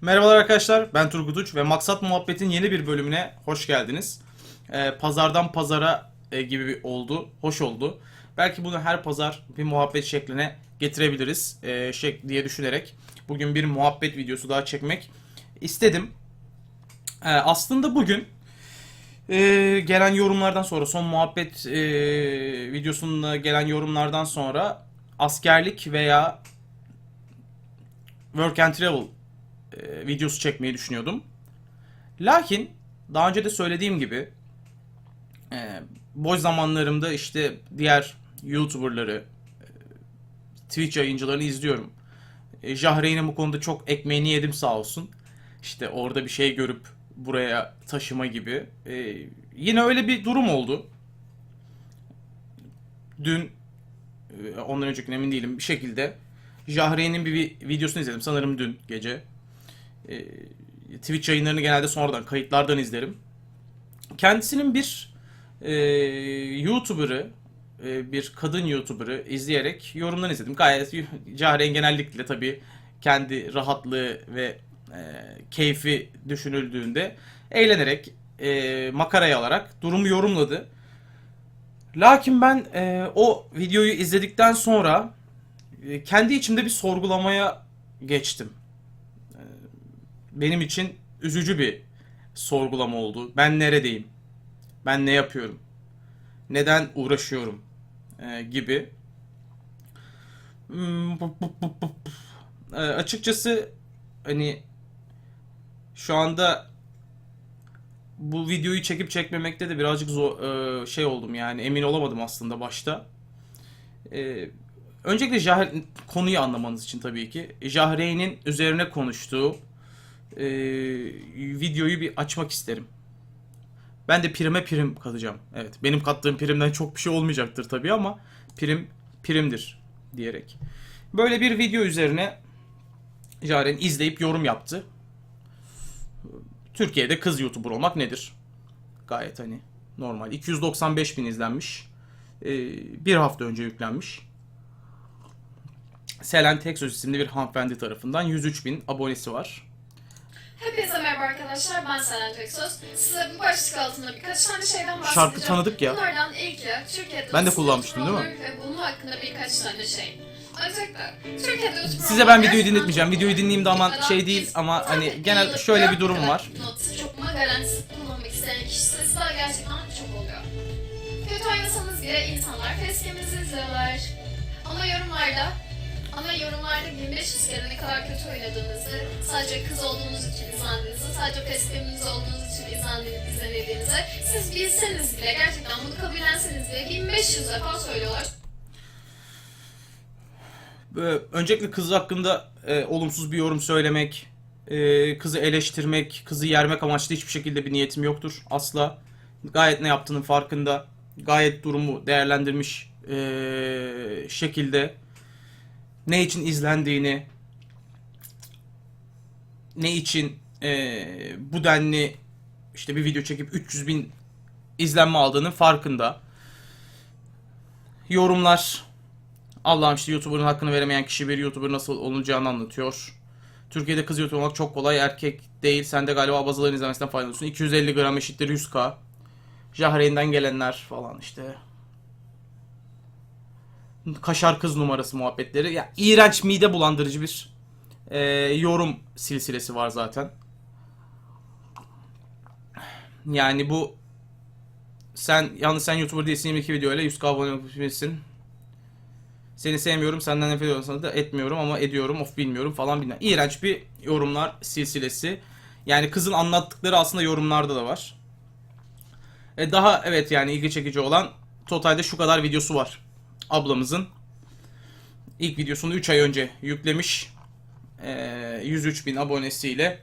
Merhabalar arkadaşlar, ben Turgut Uç ve Maksat Muhabbet'in yeni bir bölümüne hoş geldiniz. Ee, pazardan pazara e, gibi bir oldu, hoş oldu. Belki bunu her pazar bir muhabbet şekline getirebiliriz e, şek diye düşünerek bugün bir muhabbet videosu daha çekmek istedim. Ee, aslında bugün e, gelen yorumlardan sonra, son muhabbet e, videosunda gelen yorumlardan sonra askerlik veya work and travel e, videosu çekmeyi düşünüyordum. Lakin daha önce de söylediğim gibi e, boş zamanlarımda işte diğer YouTuber'ları, e, Twitch yayıncılarını izliyorum. E, Jahreyn'in bu konuda çok ekmeğini yedim sağ olsun. İşte orada bir şey görüp buraya taşıma gibi. E, yine öyle bir durum oldu. Dün, e, ondan önceki emin değilim bir şekilde Jahreyn'in bir vi- videosunu izledim sanırım dün gece. E, Twitch yayınlarını genelde sonradan kayıtlardan izlerim. Kendisinin bir e, YouTuber'ı, e, bir kadın YouTuber'ı izleyerek yorumlarını izledim. Gayet Cahreyn genellikle tabii kendi rahatlığı ve e, keyfi düşünüldüğünde eğlenerek, e, makaraya alarak durumu yorumladı. Lakin ben e, o videoyu izledikten sonra e, kendi içimde bir sorgulamaya geçtim. Benim için üzücü bir sorgulama oldu. Ben neredeyim? Ben ne yapıyorum? Neden uğraşıyorum? E, gibi. Hmm, bu- bu- bu- bu- bu. E, açıkçası hani şu anda bu videoyu çekip çekmemekte de birazcık zor, e, şey oldum yani emin olamadım aslında başta. E, öncelikle Jah konuyu anlamanız için tabii ki Jahreyn'in üzerine konuştuğu e, videoyu bir açmak isterim. Ben de prime prim katacağım. Evet, benim kattığım primden çok bir şey olmayacaktır tabii ama prim primdir diyerek. Böyle bir video üzerine Jaren izleyip yorum yaptı. Türkiye'de kız YouTuber olmak nedir? Gayet hani normal. 295 bin izlenmiş. Ee, bir hafta önce yüklenmiş. Selen Texos isimli bir hanımefendi tarafından 103 bin abonesi var. Hepinize merhaba arkadaşlar, ben Selen Teksos. Size bu başlık altında birkaç tane şeyden bahsedeceğim. Şarkı tanıdık ya. Bunlardan ilki Türkiye'de Ben de kullanmıştım, değil mi? Ve bunun hakkında birkaç tane şey. Öncelikle Türkiye'de Size ben videoyu dinletmeyeceğim. Videoyu dinleyeyim de aman şey değil ama hani genel şöyle bir durum var. Not, çok garantisi kullanmak isteyen kişi sayısı da gerçekten çok oluyor. Kötü oynasanız bile insanlar facecam'inizi izliyorlar. Ama yorumlarda ama yorumlarda 1500 kere ne kadar kötü oynadığınızı, sadece kız olduğunuz için izlendiğinizi, sadece facecam'iniz olduğunuz için izlenildiğinizi siz bilseniz bile, gerçekten bunu kabullenseniz bile 1500 defa söylüyorlar. Öncelikle kız hakkında e, olumsuz bir yorum söylemek, e, kızı eleştirmek, kızı yermek amaçlı hiçbir şekilde bir niyetim yoktur. Asla. Gayet ne yaptığının farkında. Gayet durumu değerlendirmiş e, şekilde ne için izlendiğini, ne için e, bu denli işte bir video çekip 300 bin izlenme aldığının farkında. Yorumlar Allah'ım işte YouTuber'ın hakkını veremeyen kişi bir YouTuber nasıl olacağını anlatıyor. Türkiye'de kız YouTuber olmak çok kolay. Erkek değil. Sen de galiba bazılarının izlemesinden faydalanıyorsun. 250 gram eşittir 100k. Jahreyn'den gelenler falan işte. Kaşar kız numarası muhabbetleri. Ya iğrenç mide bulandırıcı bir e, yorum silsilesi var zaten. Yani bu sen yalnız sen YouTuber değilsin 22 video ile 100k abone olmuşsun. Seni sevmiyorum, senden nefret ediyorum da etmiyorum ama ediyorum, of bilmiyorum falan bilmem. İğrenç bir yorumlar silsilesi. Yani kızın anlattıkları aslında yorumlarda da var. E daha evet yani ilgi çekici olan totalde şu kadar videosu var. Ablamızın ilk videosunu 3 ay önce yüklemiş. E, 103 bin abonesiyle.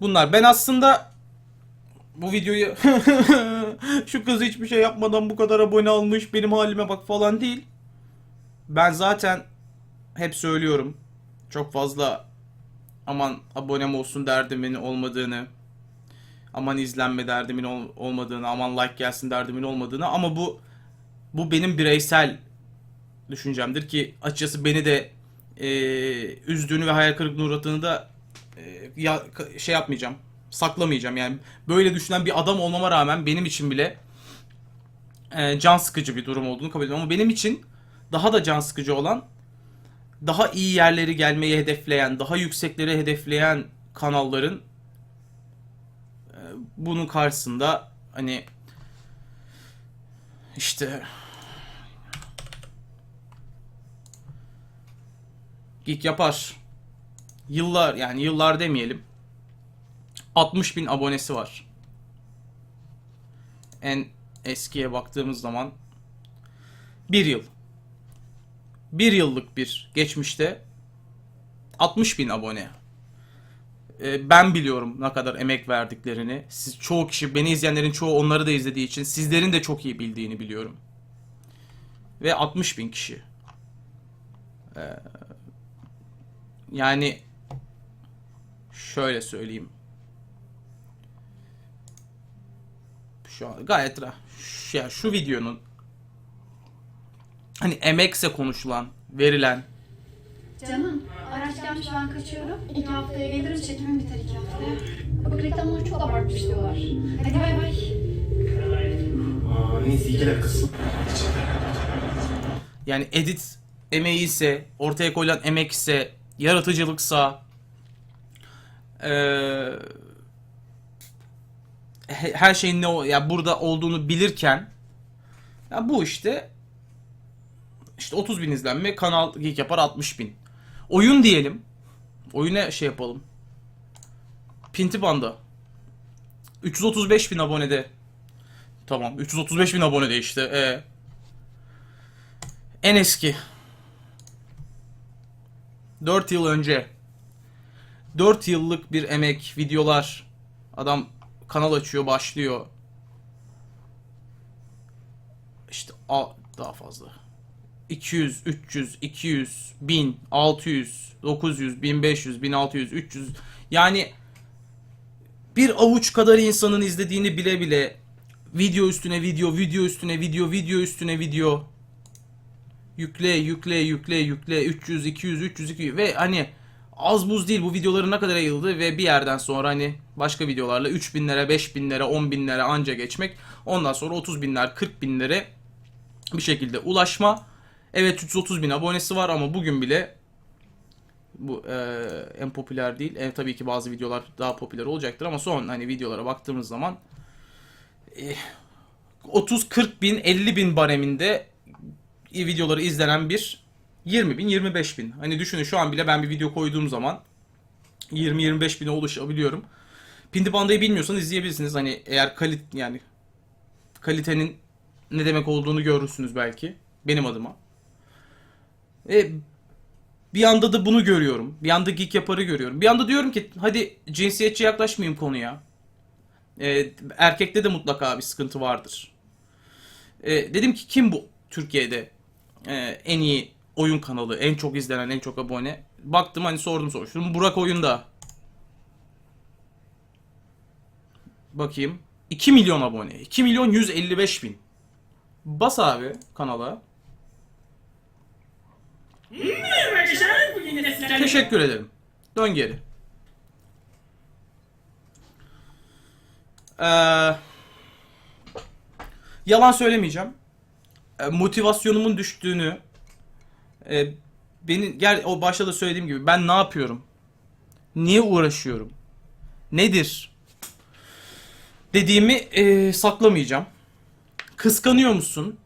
Bunlar. Ben aslında bu videoyu şu kız hiçbir şey yapmadan bu kadar abone almış benim halime bak falan değil. Ben zaten hep söylüyorum. Çok fazla aman abonem olsun derdimin olmadığını, aman izlenme derdimin ol- olmadığını, aman like gelsin derdimin olmadığını ama bu bu benim bireysel düşüncemdir ki açıkçası beni de e, üzdüğünü ve hayal kırıklığına uğradığını da e, ya, şey yapmayacağım. Saklamayacağım. Yani böyle düşünen bir adam olmama rağmen benim için bile e, can sıkıcı bir durum olduğunu kabul ediyorum. Ama benim için daha da can sıkıcı olan daha iyi yerleri gelmeyi hedefleyen, daha yüksekleri hedefleyen kanalların e, bunun karşısında hani işte Geek yapar. Yıllar yani yıllar demeyelim. 60 bin abonesi var. En eskiye baktığımız zaman bir yıl. Bir yıllık bir geçmişte 60 bin abone. Ee, ben biliyorum ne kadar emek verdiklerini. Siz çoğu kişi, beni izleyenlerin çoğu onları da izlediği için sizlerin de çok iyi bildiğini biliyorum. Ve 60 bin kişi. Ee, yani şöyle söyleyeyim. Şu an gayet ra- şu, şu videonun hani emekse konuşulan, verilen Canım, araç gelmiş ben kaçıyorum. İki haftaya gelir çekimim biter iki haftaya. Bak reklamları çok abartmış diyorlar. Hadi bay bay. Aa, neyse iki dakikası. yani edit emeği ise, ortaya koyulan emek ise, yaratıcılıksa eee, he- her şeyin ne o ya burada olduğunu bilirken ya bu işte işte 30 bin izlenme kanal geek yapar 60 bin. Oyun diyelim. Oyuna şey yapalım. Pinti Panda. 335 bin abonede. Tamam 335 bin abonede işte. Ee, en eski. 4 yıl önce. 4 yıllık bir emek, videolar. Adam kanal açıyor, başlıyor. İşte daha fazla. 200, 300, 200, 1000, 600, 900, 1500, 1600, 300. Yani bir avuç kadar insanın izlediğini bile bile video üstüne video, video üstüne video, video üstüne video. Yükle yükle yükle yükle. 300 200 300 200 ve hani az buz değil bu videoların ne kadar yayıldı ve bir yerden sonra hani başka videolarla 3000'lere 5000'lere 10.000'lere anca geçmek. Ondan sonra 30 binler 40 binlere bir şekilde ulaşma evet 330 bin abonesi var ama bugün bile bu e, en popüler değil. E, tabii ki bazı videolar daha popüler olacaktır ama son hani videolara baktığımız zaman e, 30-40 bin 50 bin bareminde videoları izlenen bir 20 bin 25 bin. Hani düşünün şu an bile ben bir video koyduğum zaman 20-25 bine ulaşabiliyorum. Pindi Banda'yı bilmiyorsanız izleyebilirsiniz. Hani eğer kalit yani kalitenin ne demek olduğunu görürsünüz belki. Benim adıma. Ve bir anda da bunu görüyorum. Bir anda geek yaparı görüyorum. Bir anda diyorum ki hadi cinsiyetçi yaklaşmayayım konuya. Ee, erkekte de mutlaka bir sıkıntı vardır. Ee, dedim ki kim bu Türkiye'de e, en iyi oyun kanalı, en çok izlenen, en çok abone? Baktım hani sordum soruşturdum. Burak Oyunda. Bakayım. 2 milyon abone. 2 milyon 155 bin. Bas abi kanala. Teşekkür ederim. Dön geri. Ee, yalan söylemeyeceğim. Ee, motivasyonumun düştüğünü e, beni gel o başta da söylediğim gibi ben ne yapıyorum? Niye uğraşıyorum? Nedir? Dediğimi e, saklamayacağım. Kıskanıyor musun?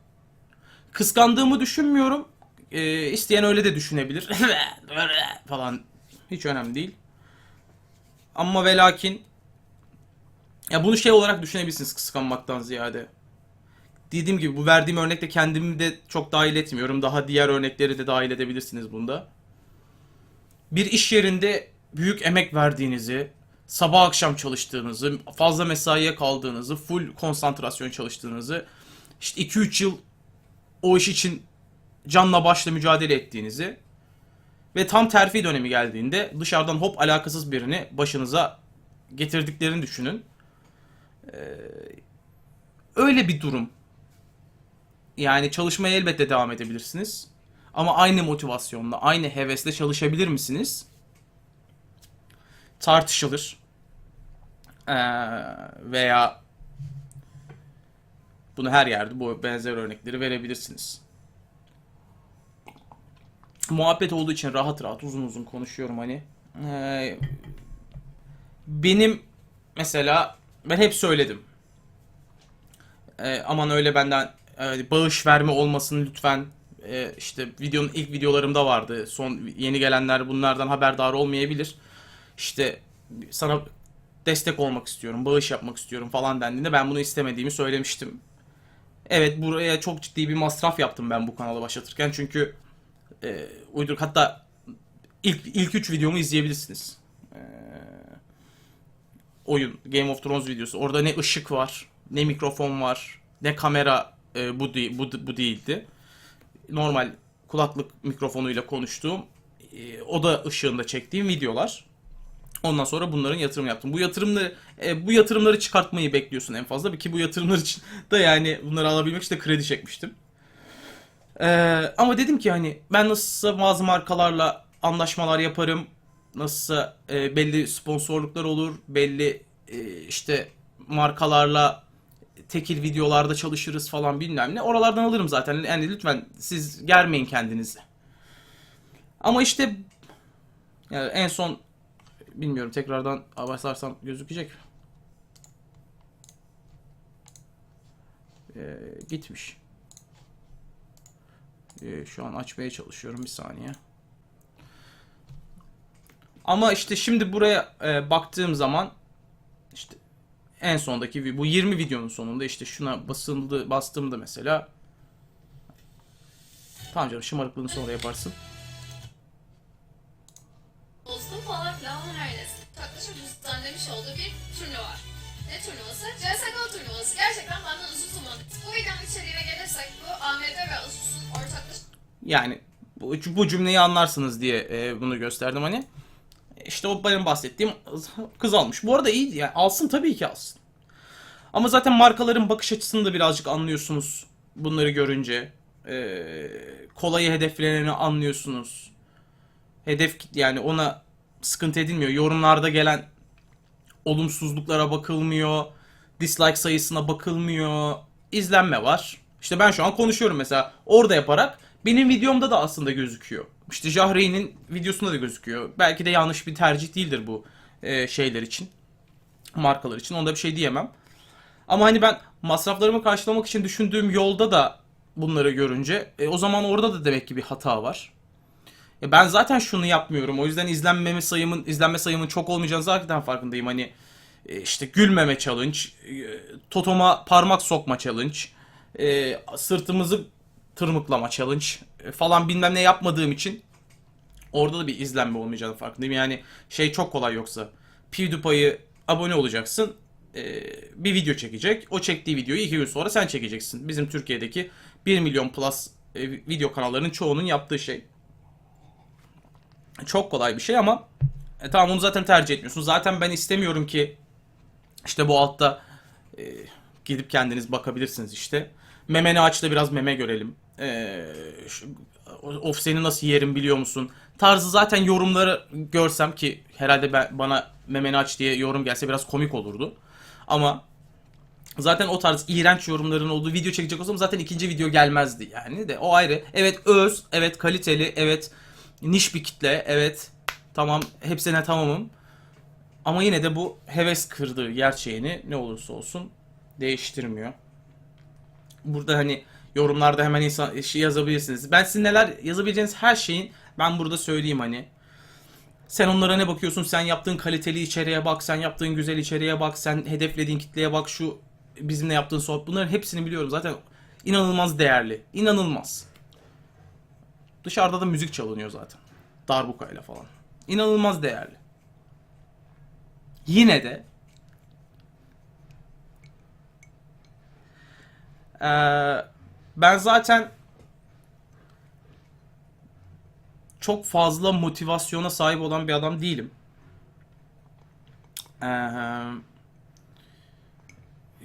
Kıskandığımı düşünmüyorum. E, isteyen öyle de düşünebilir. falan. Hiç önemli değil. Ama ve lakin ya bunu şey olarak düşünebilirsiniz kıskanmaktan ziyade. Dediğim gibi bu verdiğim örnekte kendimi de çok dahil etmiyorum. Daha diğer örnekleri de dahil edebilirsiniz bunda. Bir iş yerinde büyük emek verdiğinizi, sabah akşam çalıştığınızı, fazla mesaiye kaldığınızı, full konsantrasyon çalıştığınızı, işte 2-3 yıl o iş için canla başla mücadele ettiğinizi ve tam terfi dönemi geldiğinde dışarıdan hop alakasız birini başınıza getirdiklerini düşünün. Ee, öyle bir durum. Yani çalışmaya elbette devam edebilirsiniz. Ama aynı motivasyonla, aynı hevesle çalışabilir misiniz? Tartışılır. Ee, veya bunu her yerde bu benzer örnekleri verebilirsiniz. Muhabbet olduğu için rahat rahat uzun uzun konuşuyorum hani. Ee, benim mesela ben hep söyledim. Ee, aman öyle benden e, bağış verme olmasın lütfen. Ee, işte videonun ilk videolarımda vardı. Son yeni gelenler bunlardan haberdar olmayabilir. İşte sana destek olmak istiyorum, bağış yapmak istiyorum falan dendiğinde ben bunu istemediğimi söylemiştim. Evet buraya çok ciddi bir masraf yaptım ben bu kanalı başlatırken çünkü e, uyduruk hatta ilk ilk 3 videomu izleyebilirsiniz. E, oyun Game of Thrones videosu. Orada ne ışık var, ne mikrofon var, ne kamera e, bu bu, bu değildi. Normal kulaklık mikrofonuyla konuştuğum, e, oda ışığında çektiğim videolar. Ondan sonra bunların yatırım yaptım. Bu yatırımları e, bu yatırımları çıkartmayı bekliyorsun en fazla ki bu yatırımlar için da yani bunları alabilmek için de kredi çekmiştim. Ee, ama dedim ki hani ben nasılsa bazı markalarla anlaşmalar yaparım. Nasılsa e, belli sponsorluklar olur, belli e, işte markalarla tekil videolarda çalışırız falan bilmem ne. Oralardan alırım zaten. Yani lütfen siz germeyin kendinizi. Ama işte yani en son bilmiyorum tekrardan basarsam gözükecek. Ee, gitmiş. Ee, şu an açmaya çalışıyorum bir saniye. Ama işte şimdi buraya e, baktığım zaman işte en sondaki bu 20 videonun sonunda işte şuna basıldı bastığımda mesela Tamam canım şımarıklığını sonra yaparsın. Yani bu, bu cümleyi anlarsınız diye e, bunu gösterdim hani. İşte o benim bahsettiğim kız almış. Bu arada iyi yani alsın tabii ki alsın. Ama zaten markaların bakış açısını da birazcık anlıyorsunuz bunları görünce. Ee, kolayı hedefleneni anlıyorsunuz. Hedef yani ona sıkıntı edilmiyor. Yorumlarda gelen olumsuzluklara bakılmıyor. Dislike sayısına bakılmıyor. İzlenme var. İşte ben şu an konuşuyorum mesela. Orada yaparak benim videomda da aslında gözüküyor. İşte Jahreyn'in videosunda da gözüküyor. Belki de yanlış bir tercih değildir bu e, şeyler için. Markalar için. Onda bir şey diyemem. Ama hani ben masraflarımı karşılamak için düşündüğüm yolda da bunları görünce e, o zaman orada da demek ki bir hata var. E, ben zaten şunu yapmıyorum. O yüzden izlenmeme sayımın izlenme sayımın çok olmayacağını zaten farkındayım. Hani e, işte gülmeme challenge, e, totoma parmak sokma challenge, e, sırtımızı tırmıklama challenge e, falan bilmem ne yapmadığım için orada da bir izlenme olmayacağını farkındayım. Yani şey çok kolay yoksa PewDiePie'ye abone olacaksın. e, bir video çekecek. O çektiği videoyu iki gün sonra sen çekeceksin. Bizim Türkiye'deki 1 milyon plus e, video kanallarının çoğunun yaptığı şey. Çok kolay bir şey ama e, tamam onu zaten tercih etmiyorsun. Zaten ben istemiyorum ki işte bu altta e, gidip kendiniz bakabilirsiniz işte. Memeni aç da biraz meme görelim. E, şu, of seni nasıl yerim biliyor musun? Tarzı zaten yorumları görsem ki herhalde ben, bana memeni aç diye yorum gelse biraz komik olurdu. Ama zaten o tarz iğrenç yorumların olduğu video çekecek olsam zaten ikinci video gelmezdi yani de o ayrı. Evet öz, evet kaliteli, evet niş bir kitle, evet tamam hepsine tamamım. Ama yine de bu heves kırdığı gerçeğini ne olursa olsun değiştirmiyor. Burada hani yorumlarda hemen insan şey yazabilirsiniz. Ben sizin neler yazabileceğiniz her şeyin ben burada söyleyeyim hani. Sen onlara ne bakıyorsun? Sen yaptığın kaliteli içeriğe bak, sen yaptığın güzel içeriğe bak, sen hedeflediğin kitleye bak, şu bizimle yaptığın sohbet. Bunların hepsini biliyorum. Zaten inanılmaz değerli. İnanılmaz. Dışarıda da müzik çalınıyor zaten. Darbukayla falan. İnanılmaz değerli. Yine de Ee, ben zaten çok fazla motivasyona sahip olan bir adam değilim. Ee,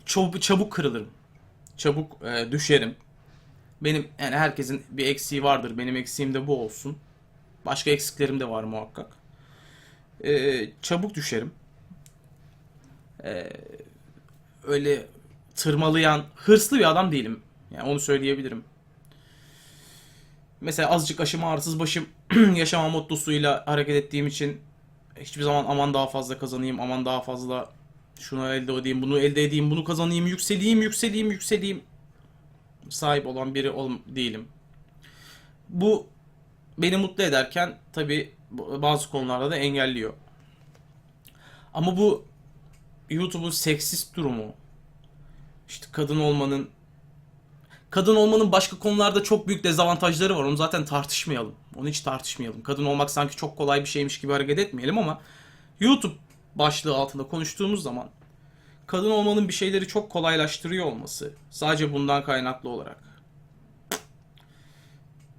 çabuk, çabuk kırılırım. Çabuk e, düşerim. Benim yani herkesin bir eksiği vardır. Benim eksiğim de bu olsun. Başka eksiklerim de var muhakkak. Ee, çabuk düşerim. Ee, öyle tırmalayan, hırslı bir adam değilim. Yani onu söyleyebilirim. Mesela azıcık aşım ağrısız başım yaşama mottosuyla hareket ettiğim için hiçbir zaman aman daha fazla kazanayım, aman daha fazla şunu elde edeyim, bunu elde edeyim, bunu kazanayım, yükseleyim, yükseleyim, yükseleyim sahip olan biri ol değilim. Bu beni mutlu ederken tabi bazı konularda da engelliyor. Ama bu YouTube'un seksist durumu, işte kadın olmanın kadın olmanın başka konularda çok büyük dezavantajları var. Onu zaten tartışmayalım. Onu hiç tartışmayalım. Kadın olmak sanki çok kolay bir şeymiş gibi hareket etmeyelim ama YouTube başlığı altında konuştuğumuz zaman kadın olmanın bir şeyleri çok kolaylaştırıyor olması sadece bundan kaynaklı olarak.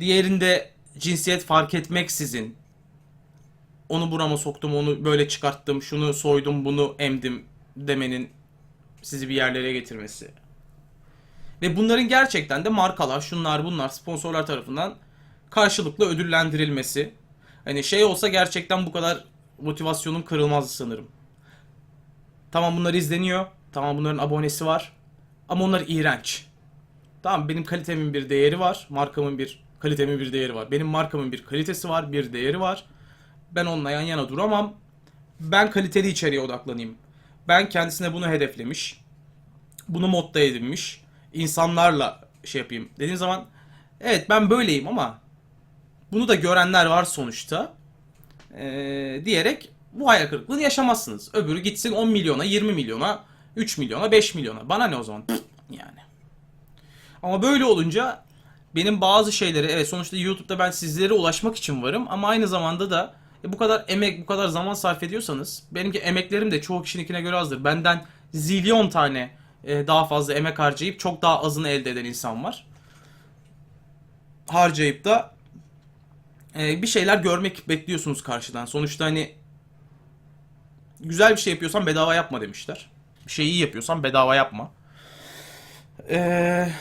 Diğerinde cinsiyet fark etmeksizin onu burama soktum, onu böyle çıkarttım, şunu soydum, bunu emdim demenin sizi bir yerlere getirmesi. Ve bunların gerçekten de markalar, şunlar bunlar, sponsorlar tarafından karşılıklı ödüllendirilmesi. Hani şey olsa gerçekten bu kadar motivasyonum kırılmazdı sanırım. Tamam bunlar izleniyor. Tamam bunların abonesi var. Ama onlar iğrenç. Tamam benim kalitemin bir değeri var. Markamın bir kalitemin bir değeri var. Benim markamın bir kalitesi var, bir değeri var. Ben onunla yan yana duramam. Ben kaliteli içeriğe odaklanayım. Ben kendisine bunu hedeflemiş. Bunu modda edinmiş. İnsanlarla şey yapayım. Dediğim zaman evet ben böyleyim ama bunu da görenler var sonuçta. Ee, diyerek bu hayal kırıklığını yaşamazsınız. Öbürü gitsin 10 milyona, 20 milyona, 3 milyona, 5 milyona. Bana ne o zaman? Yani. Ama böyle olunca benim bazı şeyleri evet sonuçta YouTube'da ben sizlere ulaşmak için varım ama aynı zamanda da e, bu kadar emek, bu kadar zaman sarf ediyorsanız benimki emeklerim de çoğu kişininkine göre azdır. Benden zilyon tane e, daha fazla emek harcayıp çok daha azını elde eden insan var. Harcayıp da e, bir şeyler görmek bekliyorsunuz karşıdan. Sonuçta hani güzel bir şey yapıyorsan bedava yapma demişler. Bir şeyi iyi yapıyorsan bedava yapma. Eee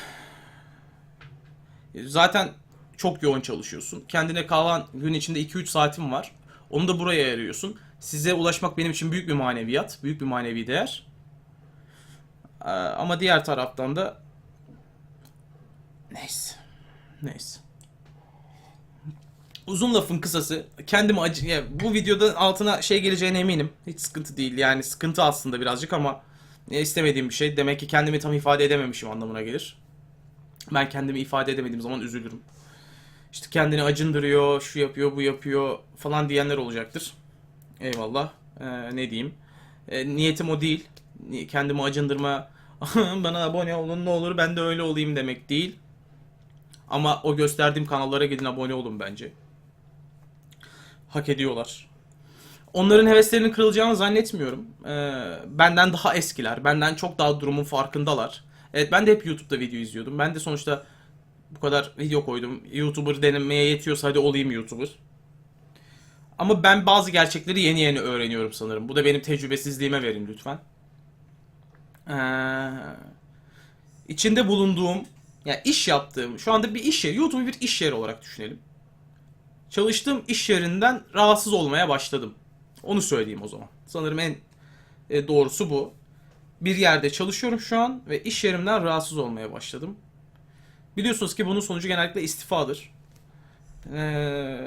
Zaten çok yoğun çalışıyorsun. Kendine kalan gün içinde 2-3 saatin var. Onu da buraya ayırıyorsun. Size ulaşmak benim için büyük bir maneviyat, büyük bir manevi değer. Ee, Ama diğer taraftan da neyse. Neyse. Uzun lafın kısası kendimi acı ya bu videoda altına şey geleceğine eminim. Hiç sıkıntı değil. Yani sıkıntı aslında birazcık ama e, istemediğim bir şey. Demek ki kendimi tam ifade edememişim anlamına gelir. Ben kendimi ifade edemediğim zaman üzülürüm. İşte kendini acındırıyor, şu yapıyor, bu yapıyor falan diyenler olacaktır. Eyvallah. Ee, ne diyeyim? Ee, niyetim o değil. Kendimi acındırma, bana abone olun ne olur ben de öyle olayım demek değil. Ama o gösterdiğim kanallara gidin abone olun bence. Hak ediyorlar. Onların heveslerinin kırılacağını zannetmiyorum. Ee, benden daha eskiler. Benden çok daha durumun farkındalar. Evet ben de hep YouTube'da video izliyordum. Ben de sonuçta bu kadar video koydum. YouTuber denemeye yetiyorsa hadi olayım YouTuber. Ama ben bazı gerçekleri yeni yeni öğreniyorum sanırım. Bu da benim tecrübesizliğime verin lütfen. Ee, içinde bulunduğum, yani iş yaptığım, şu anda bir iş yeri, YouTube'u bir iş yeri olarak düşünelim. Çalıştığım iş yerinden rahatsız olmaya başladım. Onu söyleyeyim o zaman. Sanırım en e, doğrusu bu. Bir yerde çalışıyorum şu an ve iş yerimden rahatsız olmaya başladım. Biliyorsunuz ki bunun sonucu genellikle istifadır. Ee,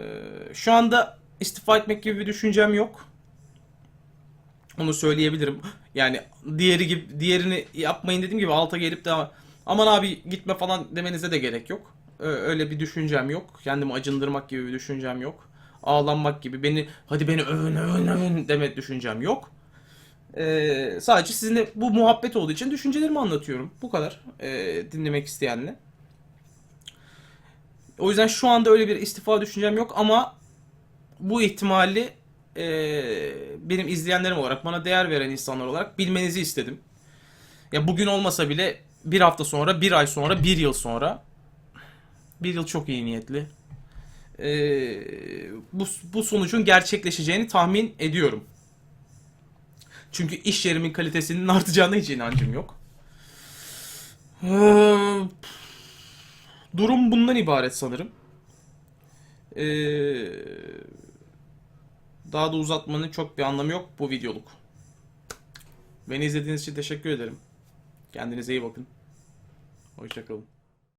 şu anda istifa etmek gibi bir düşüncem yok. Onu söyleyebilirim. Yani diğeri gibi diğerini yapmayın dediğim gibi alta gelip de aman abi gitme falan demenize de gerek yok. Öyle bir düşüncem yok. Kendimi acındırmak gibi bir düşüncem yok. Ağlanmak gibi beni hadi beni övün övün övün deme düşüncem yok. Ee, sadece sizinle bu muhabbet olduğu için düşüncelerimi anlatıyorum. Bu kadar. Ee, dinlemek isteyenle. O yüzden şu anda öyle bir istifa düşüncem yok ama bu ihtimali e, benim izleyenlerim olarak, bana değer veren insanlar olarak bilmenizi istedim. Ya bugün olmasa bile bir hafta sonra, bir ay sonra, bir yıl sonra bir yıl çok iyi niyetli. e, bu, bu sonucun gerçekleşeceğini tahmin ediyorum. Çünkü iş yerimin kalitesinin artacağına hiç inancım yok. Ee, Durum bundan ibaret sanırım. Ee, daha da uzatmanın çok bir anlamı yok bu videoluk. Beni izlediğiniz için teşekkür ederim. Kendinize iyi bakın. Hoşçakalın.